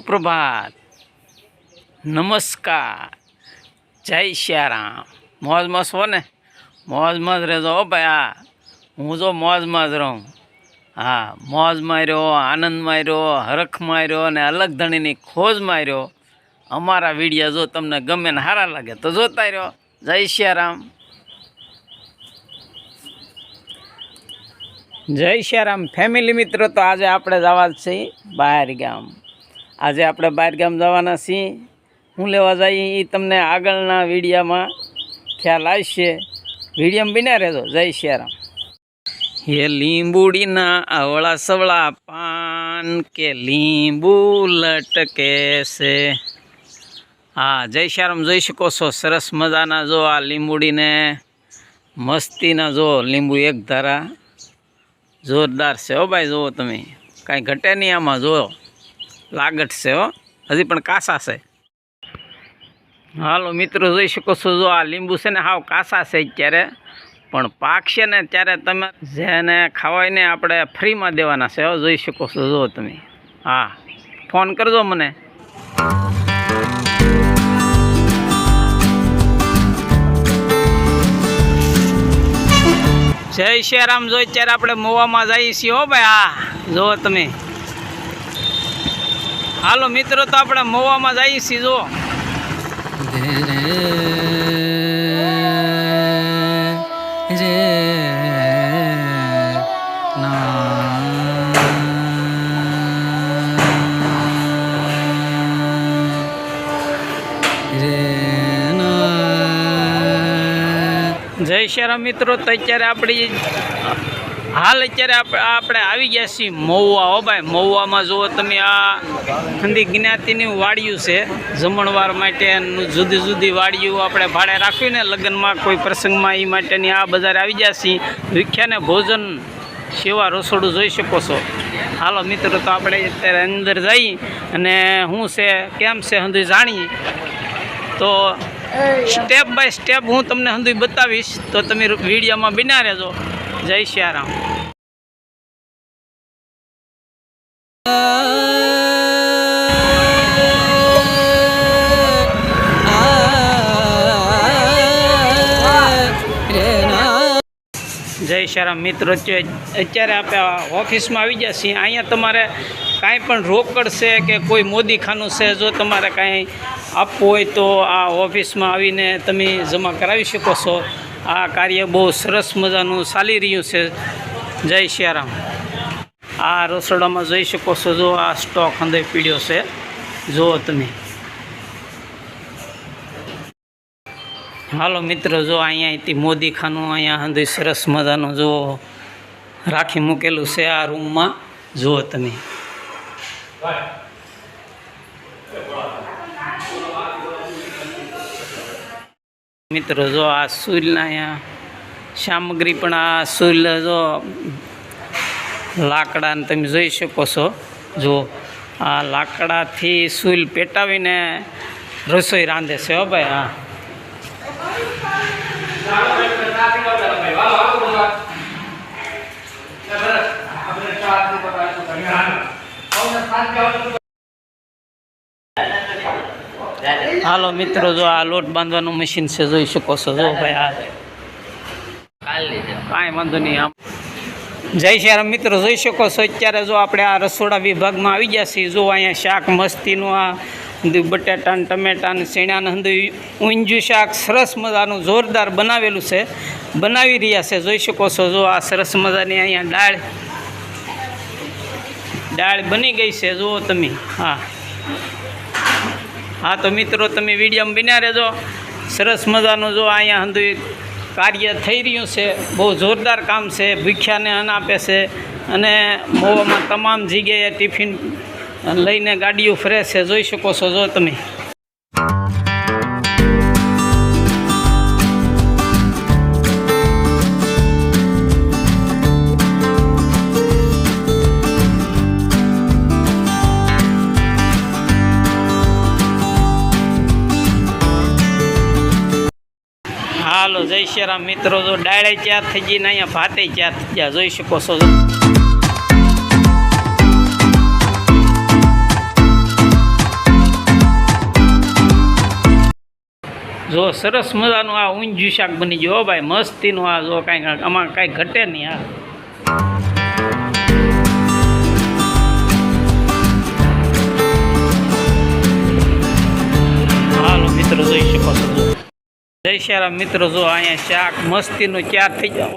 સુપ્રભાત. નમસ્કાર. જય શ્યારામ. મોજમાં છો ને? મોજમાં જ રહેજો હો ભાઈ, હા. હું જો મોજમાં જ રહું. હા, મોજ માર્યો, આનંદ માર્યો, હરખ માર્યો અને અલગ ધણીની ખોજ માર્યો. અમારા વિડીયા જો તમને ગમે ને સારા લાગે તો જોતા રહ્યો. જય શ્યારામ. જય શ્યારામ ફેમિલી મિત્રો, તો આજે આપણે જવા જ છીએ બહાર ગામ. આજે આપણે બહાર ગામ જવાના છીએ. હું લેવા જઈએ એ તમને આગળના વિડીયામાં ખ્યાલ આવશે. વિડીયામાં બિના રહેજો. જય શ્યારામ. હે લીંબુડીના અવળા સવળા પાન કે લીંબુ લટકે છે. હા, જય શ્યારામ. જોઈ શકો છો, સરસ મજાના જો આ લીંબુડીને મસ્તીના જો લીંબુ એક ધારા જોરદાર છે હો ભાઈ, જુઓ તમે. કાંઈ ઘટે નહીં આમાં, જુઓ. લાગટ છે, હો. હજી પણ કાસા છે. હાલો મિત્રો, જોઈ શકો છો, જો આ લીંબુ છે ને, હાવ કાસા છે અત્યારે. પણ પાકશે ને ત્યારે તમે જેને ખાવાયને આપણે ફ્રીમાં દેવાના છે, હો. જોઈ શકો છો, જો તમે. હા. ફોન કરજો મને. જય શ્રીરામ જો અત્યારે આપણે મોવામાં જઈએ છીએ, હો ભાઈ, હા. જુઓ તમે. હાલો મિત્રો તો આપણે મોવામાં જઈએ છીએ જુઓ જય શ્રીરામ મિત્રો તો અત્યારે આપણી હાલ અત્યારે આપણે આવી ગયા છીએ મહુવા. હો ભાઈ મહુવામાં જુઓ તમે આ ઠંડી જ્ઞાતિની વાડિયું છે. જમણવાર માટેનું જુદી જુદી વાડિયું આપણે ભાડે રાખ્યું ને લગ્નમાં કોઈ પ્રસંગમાં એ માટેની આ બજારે આવી ગયા છીએ. વિખ્યાને ભોજન સેવા રસોડું જોઈ શકો છો. હાલો મિત્રો તો આપણે અત્યારે અંદર જઈ અને શું છે કેમ છે હંધુ જાણીએ. તો સ્ટેપ બાય સ્ટેપ હું તમને હંધુ બતાવીશ. તો તમે વિડીયોમાં બિના રહેજો. જય શ્યારામ. જય શ્યારામ. મિત્રો અત્યારે આપણે ઓફિસમાં આવી છીએ. અહીંયા તમારે કાંઈ પણ રોકડ છે કે કોઈ મોદીખાનું છે, જો તમારે કાંઈ આપવું હોય તો આ ઓફિસમાં આવીને તમે જમા કરાવી શકો છો. આ કાર્ય બહુ સરસ મજાનું ચાલી રહ્યું છે. જય શિયારામ. આ રસોડામાં જોઈ શકો છો, જો આ સ્ટોક અંદર પીડ્યો છે. જુઓ તમે. હાલો મિત્રો, જો અહીંયાથી મોદી ખાનું અહીંયા અંદર સરસ મજાનું જો રાખી મૂકેલું છે આ રૂમમાં. જુઓ તમે. મિત્રો, જો આ સૂલના અહીંયા સામગ્રી પણ આ સુલ જો લાકડાને તમે જોઈ શકો છો. જો આ લાકડાથી સૂલ પેટાવીને રસોઈ રાંધે છે, હો ભાઈ, હા. હાલો મિત્રો, જો આ લોટ બાંધવાનું મશીન છે, જોઈ શકો છો. જો ભાઈ આ કાંઈ વાંધો નહીં, આમ. જય શ્યારામ મિત્રો, જોઈ શકો છો, અત્યારે જો આપણે આ રસોડા વિભાગમાં આવી ગયા છીએ. જો અહીંયા શાક મસ્તીનું આ બટાટા ને ટમેટા ને શેણાને, હંધું ઊંજું શાક, સરસ મજાનું જોરદાર બનાવેલું છે. બનાવી રહ્યા છે, જોઈ શકો છો. જો આ સરસ મજાની અહીંયા દાળ દાળ બની ગઈ છે, જુઓ તમે. હા. હા, તો મિત્રો, તમે વિડીયોમાં બન્યા રહેજો. સરસ મજાનું જો અહીંયા હંધું કાર્ય થઈ રહ્યું છે. બહુ જોરદાર કામ છે. ભૂખ્યાને અન્ન આપે છે. અને મોવામાં તમામ જગ્યાએ ટિફિન લઈને ગાડીઓ ફરે છે. જોઈ શકો છો, જો તમે. હાલો, જય શ્રી રામ મિત્રો, જો ડાળે ચાર થઈ જઈને અહીંયા ભાતે ચાર થઈ ગયા. જોઈ શકો છો. જો સરસ મજાનું આ ઊંજ્યું શાક બની ગયો. ભાઈ, મસ્તીનું આ જો કાંઈ, આમાં કાંઈ ઘટે નહીં આ. હાલો, મિત્રો, જોઈ શકો છો. જય શ્યારામ મિત્રો, જો અહીંયા શાક મસ્તીનું ચાર થઈ જાવ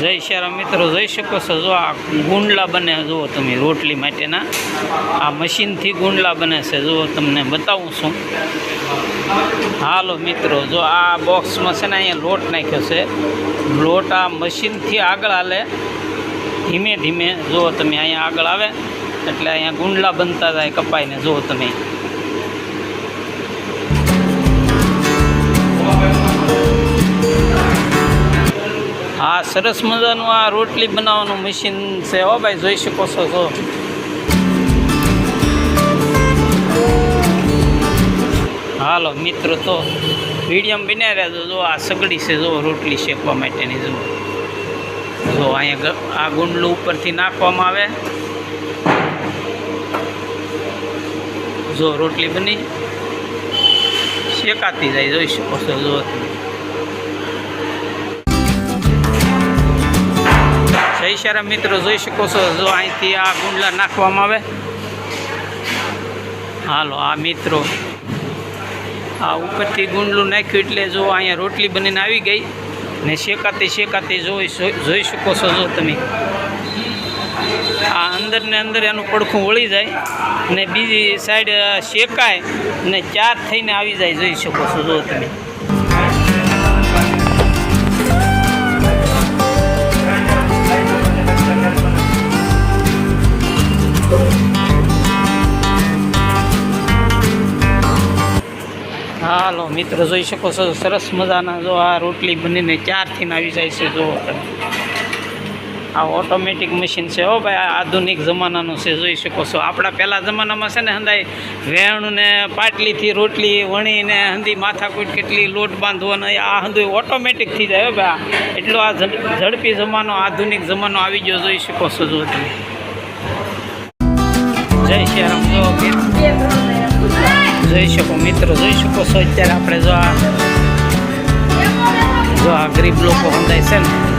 જય શ્યારામ મિત્રો, જોઈ શકો છો, જો આ ગુંડલા બને, જુઓ તમે રોટલી માટેના. આ મશીનથી ગુંડલા બને છે, જુઓ તમને બતાવું છું. હાલો મિત્રો, જો આ બોક્સમાં છે ને અહીંયા લોટ નાખ્યો છે. લોટ આ મશીનથી આગળ હાલે. ધીમે ધીમે, જુઓ તમે અહીંયા આગળ આવે. એટલે અહીંયા ગુંડલા બનતા જાય કપાઈને જુઓ તમે. હા સરસ મજાનું આ રોટલી બનાવવાનું મશીન છે હો ભાઈ, જોઈ શકો છો છો હાલો, મિત્રો, તો મીડિયમ બિના રહ્યા જો આ સગડી છે, જો રોટલી શેકવા માટેની, જો. જો અહીંયા આ ગુંડલું ઉપરથી નાખવામાં આવે. જો રોટલી બની શેકાતી જાય, જોઈ શકો છો, જો. જય મિત્રો, જોઈ શકો છો, જો અહીંથી આ ગુંડલા નાખવામાં આવે. હાલો, આ મિત્રો. આ ઉપરથી ગુંડલું નાખ્યું એટલે જો અહીંયા રોટલી બનીને આવી ગઈ ને શેકાતી શેકાતી જોઈ જોઈ શકો છો, જો તમે. આ અંદર ને અંદર એનું પડખું વળી જાય ને બીજી સાઈડ શેકાય ને ચાર થઈને આવી જાય, જોઈ શકો છો, જો તમે. હાલો, મિત્રો, જોઈ શકો છો, સરસ મજાના જો આ રોટલી બનીને ચાર થઈને આવી જાય છે જો આ ઓટોમેટિક મશીન છે. હો ભાઈ, આ આધુનિક જમાનાનું છે, જોઈ શકો છો. આપણા પહેલાં જમાનામાં છે ને હંદાય વેણ ને પાટલીથી રોટલી વણીને હંધી માથાકૂટ કેટલી લોટ બાંધવાનો, એ આ હંધું ઓટોમેટિક થઈ જાય, હો ભાઈ. એટલો આ ઝડ- ઝડપી જમાનો, આધુનિક જમાનો આવી ગયો, જોઈ શકો છો, જો તમે. જય શ્રી રામ જોઈ શકો, મિત્રો, જોઈ શકો છો, અત્યારે આપણે જો આ જો આ ગરીબ લોકો હંદાય છે ને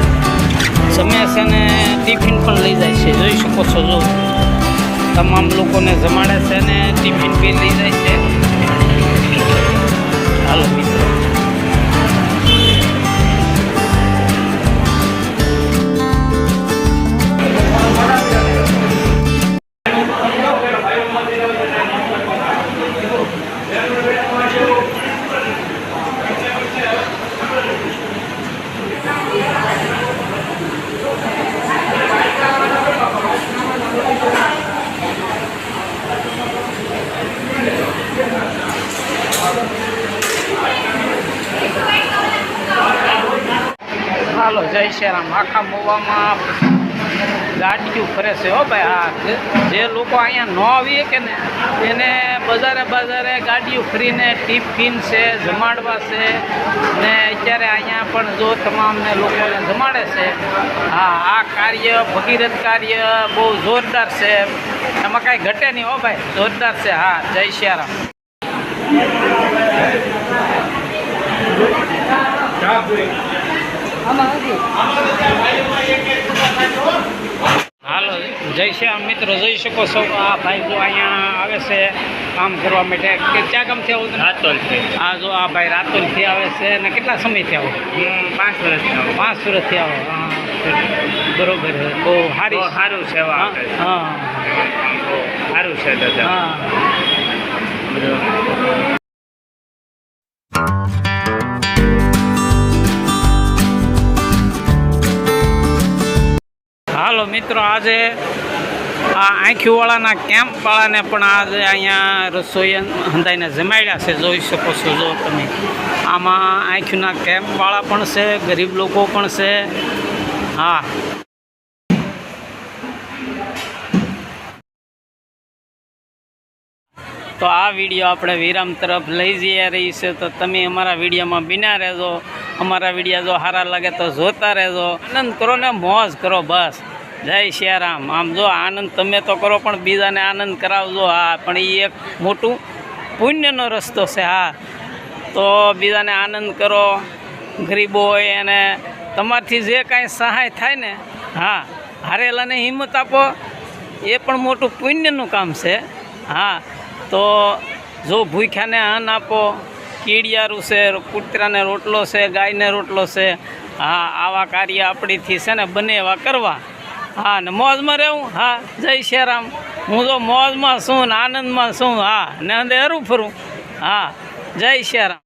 સમય છે ને ટિફિન પણ લઈ જાય છે. જોઈ શકો છો, જો. તમામ લોકોને જમાડે છે ને ટિફિન બી લઈ જાય છે. હાલો મિત્રો. હાલો રામ આખા મોવામાં ગાડીઓ ફરે છે હો ભાઈ હા જે લોકો અહીંયા ન આવીએ કે ને, એને બજારે બજારે ગાડીઓ ફરીને ટિફિન છે, જમાડવા છે, ને અત્યારે અહીંયા પણ જો તમામને લોકોને જમાડે છે, હા, આ કાર્ય, ભગીરથ કાર્ય બહુ જોરદાર છે. એમાં કાંઈ ઘટે નહીં હો ભાઈ, જોરદાર છે, હા, જય શ્રી રામ હાલો જય શ્યામ મિત્રો જોઈ શકો છો આ ભાઈ જો અહીંયા આવે છે કામ કરવા માટે. કે ક્યાં કામથી આવું તમે? રાતોલ આ જો આ ભાઈ રાતોલથી આવે છે અને કેટલા સમયથી આવો? પાંચ પાંચ આવો. પાંચ વર્ષથી આવો. હા, બરોબર. છે. બહુ સારી સારું હા છે હા. સારું છે દાદા. હા. હાલો મિત્રો, આજે આ આંખીવાળાના કેમ્પવાળાને પણ આજે અહીંયા રસોઈ હંધાઈને જમાડ્યા છે. જોઈ શકો છો, જો તમે. આમાં આંખીના કેમ્પવાળા પણ છે, ગરીબ લોકો પણ છે. હા. તો આ વીડિયો આપણે વિરામ તરફ લઈ જઈ રહી છે. તો તમે અમારા વિડીયોમાં બિના રહેજો. અમારા વીડિયો જો સારા લાગે તો જોતા રહેજો. આનંદ કરો ને મોજ કરો, બસ. જય સિયારામ આમ જો આનંદ તમે તો કરો, પણ બીજાને આનંદ કરાવજો. હા, પણ એ એક મોટું પુણ્યનો રસ્તો છે, હા. તો બીજાને આનંદ કરો, ગરીબો હોય અને તમારથી જે કાંઈ સહાય થાય ને, હા હારેલાને હિંમત આપો, એ પણ મોટું પુણ્યનું કામ છે, હા. તો જો ભૂખ્યાને અન્ન આપો, કીડિયારું છે, કૂતરાને રોટલો છે, ગાયને રોટલો છે, હા, આવા કાર્ય આપણીથી છે ને, બને એવા કરવા. હા, ને મોજમાં રહેવું? હા, જય શ્રીરામ હું તો મોજમાં છું ને આનંદમાં છું. હા, ને હરું ફરું હા, જય શ્રીરામ